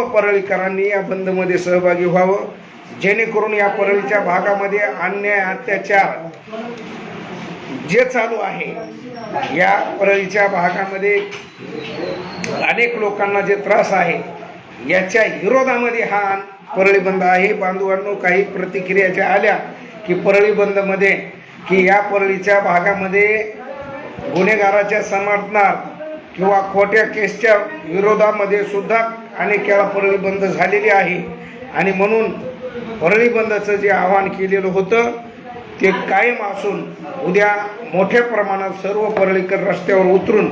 सर्व परळीकरांनी या बंदमध्ये सहभागी व्हावं. जेणेकरून या परळीच्या भागामध्ये अन्याय अत्याचार जे चालू आहे या परळीच्या भागामध्ये अनेक लोकांना जे त्रास आहे याच्या विरोधामध्ये हा परळी बंद आहे. बांधवांनो काही प्रतिक्रिया ज्या आल्या की परळी बंदमध्ये की या परळीच्या भागामध्ये गुन्हेगाराच्या समर्थनात किंवा खोट्या केसच्या विरोधामध्ये सुद्धा अनेक वेळा परळी बंद झालेली आहे. आणि म्हणून परळी बंदचं जे आवाहन केलेलं होतं ते कायम असून उद्या मोठ्या प्रमाणात सर्व परळीकर रस्त्यावर उतरून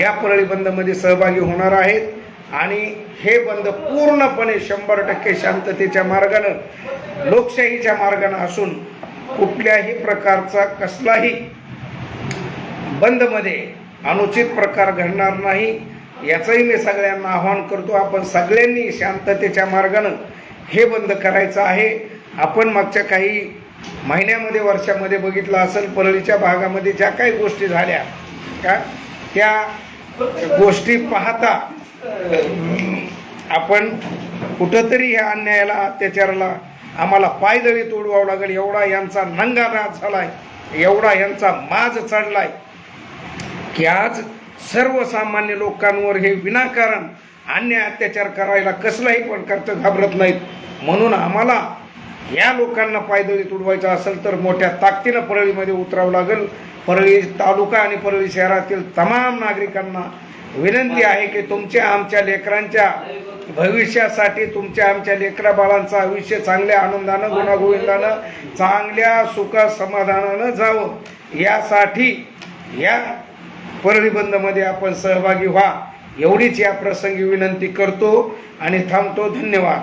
या परळी बंदमध्ये सहभागी होणार आहेत. आणि हे बंद पूर्णपणे शंभर टक्के शांततेच्या मार्गानं लोकशाहीच्या मार्गानं असून कुठल्याही प्रकारचा कसलाही बंदमध्ये अनुचित प्रकार घडणार नाही. याचंही मी सगळ्यांना आवाहन करतो. आपण सगळ्यांनी शांततेच्या मार्गानं हे बंद करायचं आहे. आपण मागच्या काही महिन्यामध्ये वर्षामध्ये बघितलं असेल परळीच्या भागामध्ये ज्या काही गोष्टी झाल्या का? त्या गोष्टी पाहता आपण कुठंतरी ह्या अन्यायाला अत्याचाराला आम्हाला पायदळी तोडवावं लागेल. एवढा यांचा नंगा नाच झालाय. एवढा यांचा माज चढलाय. की आज सर्वसामान्य लोकांवर हे विनाकारण अन्याय अत्याचार करायला कसलाही पण करत घाबरत नाहीत. म्हणून आम्हाला या लोकांना पायदळी तुडवायचं असेल तर मोठ्या ताकदीनं परळीमध्ये उतरावं लागेल. परळी तालुका आणि परळी शहरातील तमाम नागरिकांना विनंती आहे की तुमच्या आमच्या लेकरांच्या भविष्यासाठी तुमच्या आमच्या लेकरा बाळांचं आयुष्य चांगल्या आनंदानं गुणागोविंदानं चांगल्या सुख समाधानानं जावं. यासाठी या परनिबंधमध्ये आपण सहभागी व्हा. एवढीच या प्रसंगी विनंती करतो आणि थांबतो. धन्यवाद.